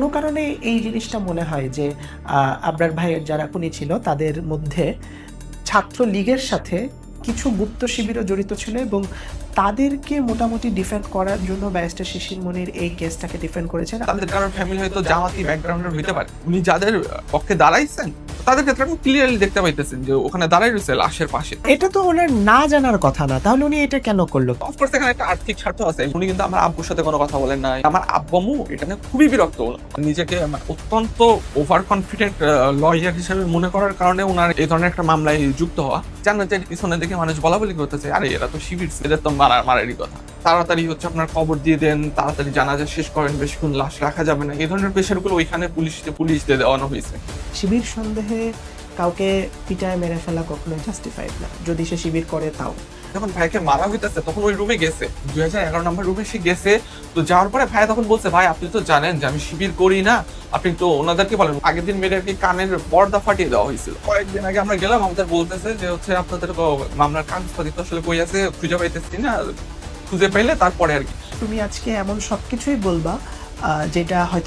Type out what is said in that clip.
কোনো কারণে এই জিনিসটা মনে হয় যে আবরার ভাইয়ের যারা খুনি ছিল, তাদের মধ্যে ছাত্র লীগের সাথে কিছু গুপ্ত শিবিরও জড়িত ছিল এবং তাদেরকে মোটামুটি ডিফেন্ড করার জন্য ব্যারিস্টার শিশির মনির এই কেসটাকে ডিফেন্ড করেছেন। তাদের কারণ ফ্যামিলি হয়তো জামাতি ব্যাকগ্রাউন্ডের হইতে পারে। উনি যাদের পক্ষে দাঁড়াইছেন তাদের ক্ষেত্রে আপনি ক্লিয়ারলি দেখতে পাইতেছেন যে ওখানে দাঁড়াই রয়েছে লাশের পাশে। এটা তো ওনার না জানার কথা না তাহলে উনি এটা কেন করল? অফকোর্স এখানে একটা আর্থিক স্বার্থ আছে। উনি কিন্তু আমার আব্বুর সাথে কোনো কথা বলেন নাই। আমার আব্বামু এটা নিয়ে খুবই বিরক্ত। নিজেকে মানে অত্যন্ত ওভার কনফিডেন্ট লয়ার হিসেবে মনে করার কারণে ওনার এই ধরনের একটা মামলায় যুক্ত হওয়া। জান্নাতের পিছনে দেখে মানুষ বলা বলি করতেছে আরে এরা তো শিবির এদের তো মারা মারারই কথা। তাড়াতাড়ি হচ্ছে আপনার খবর দিয়ে দেন তাড়াতাড়ি জানাজা শেষ করেন বেশিক্ষণ লাশ রাখা যাবে না। এই ধরনের প্রেশারগুলো ওইখানে পুলিশ পুলিশ দিয়ে দেওয়ানো হয়েছে। শিবির সন্দেহে কাউকে পিটায় মেরে ফেলা কখনোই জাস্টিফাইড না। যদি সে শিবির করে তাও। যখন ভাইকে মারা হইতেছে তখন ওই রুমে গেছে। দুই হাজার এগারো নম্বর রুমে সে গেছে। তো যাওয়ার পরে ভাই তখন বলছে ভাই আপনি তো জানেন যে আমি শিবির করি না। আপনি তো ওনাদেরকে বলেন। আগের দিন মেয়েদের কি কানের পর্দা ফাটিয়ে দেওয়া হয়েছিল। কয়েকদিন আগে আমরা গেলাম আমাদের বলতেছে যে হচ্ছে আপনাদের মামলার কাগজপাতি তো আসলে কই আছে? খুঁজে পাইতেছি না। খুঁজে পাইলে তারপরে আর কি। তুমি আজকে এমন সবকিছুই বলবা যেটা হয়তো